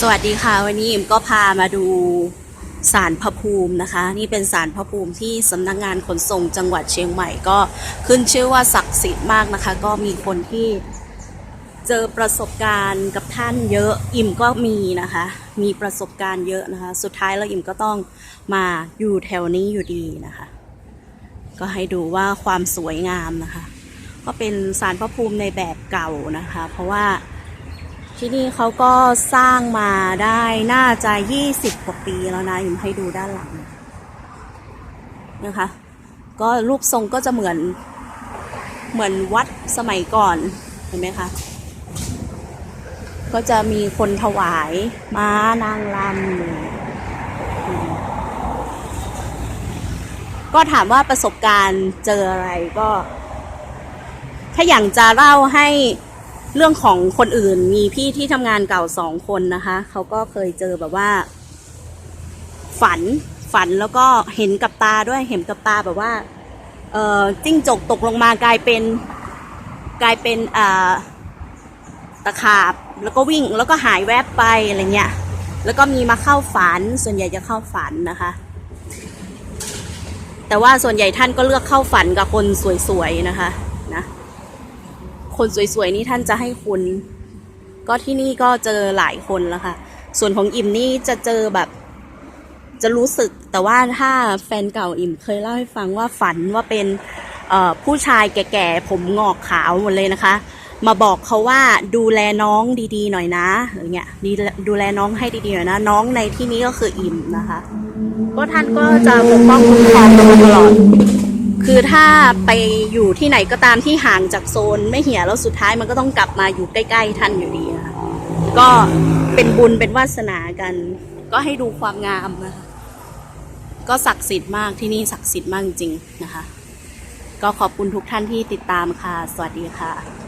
สวัสดีค่ะ วันนี้อิมก็พามาดูสารพระภูมินะคะ นี่เป็นสารพระภูมิที่สำนักงานขนส่งจังหวัดเชียงใหม่ก็ขึ้นชื่อว่าศักดิ์สิทธิ์มากนะคะ ก็มีคนที่เจอประสบการณ์กับท่านเยอะอิมก็มีนะคะ มีประสบการณ์เยอะนะคะ สุดท้ายแล้วอิมก็ต้องมาอยู่แถวนี้อยู่ดีนะคะ ก็ให้ดูว่าความสวยงามนะคะ ก็เป็นสารพระภูมิในแบบเก่านะคะ เพราะว่า ที่นี่เขาก็สร้างมาได้น่าจะ 20 กว่าปีแล้วนะยิมให้ดูด้านหลังนะคะ ก็รูปทรงก็จะเหมือนเหมือนวัดสมัยก่อนเห็นไหมคะ ก็จะมีคนถวายม้านางรำก็ถามว่าประสบการณ์เจออะไรก็ ถ้าอย่างจะเล่าให้ เรื่องของคนอื่นมีพี่ที่ทำงานเก่าสองคนนะคะ เขาก็เคยเจอแบบว่า ฝันฝันแล้วก็เห็นกับตาด้วยเห็นกับตาแบบว่า เออจิ้งจกตกลงมากลายเป็น กลายเป็นอ่าตะขาบแล้วก็วิ่งแล้วก็หายแวบไปอะไรเงี้ย แล้วก็มีมาเข้าฝัน ส่วนใหญ่จะเข้าฝันนะคะ แต่ว่าส่วนใหญ่ท่านก็เลือกเข้าฝันกับคนสวยๆนะคะนะ คนสวยๆนี่ท่านจะให้คุณ ก็ที่นี่ก็เจอหลายคนแล้วค่ะ ส่วนของอิมนี่จะเจอแบบ จะรู้สึกแต่ว่าถ้าแฟนเก่าอิมเคยเล่าให้ฟังว่าฝันว่าเป็นผู้ชายแก่ๆ ผมงอกขาวหมดเลยนะคะ มาบอกเขาว่าดูแลน้องดีๆหน่อยนะอย่างเงี้ยดีดูแลน้องให้ดีๆหน่อยนะ น้องในที่นี้ก็คืออิมนะคะ ก็ท่านก็จะปกป้องคุ้มครองตลอด คือถ้าไปอยู่ที่ไหนก็ตามที่ห่างจากโซน ไม่เหี่ยแล้วสุดท้ายมันก็ต้องกลับมาอยู่ใกล้ๆท่านอยู่ดีนะคะก็เป็นบุญเป็นวาสนากัน ก็ให้ดูความงามนะคะก็ศักดิ์สิทธิ์มากที่นี่ศักดิ์สิทธิ์มากจริงๆนะคะ ก็ขอบคุณทุกท่านที่ติดตามค่ะ สวัสดีค่ะ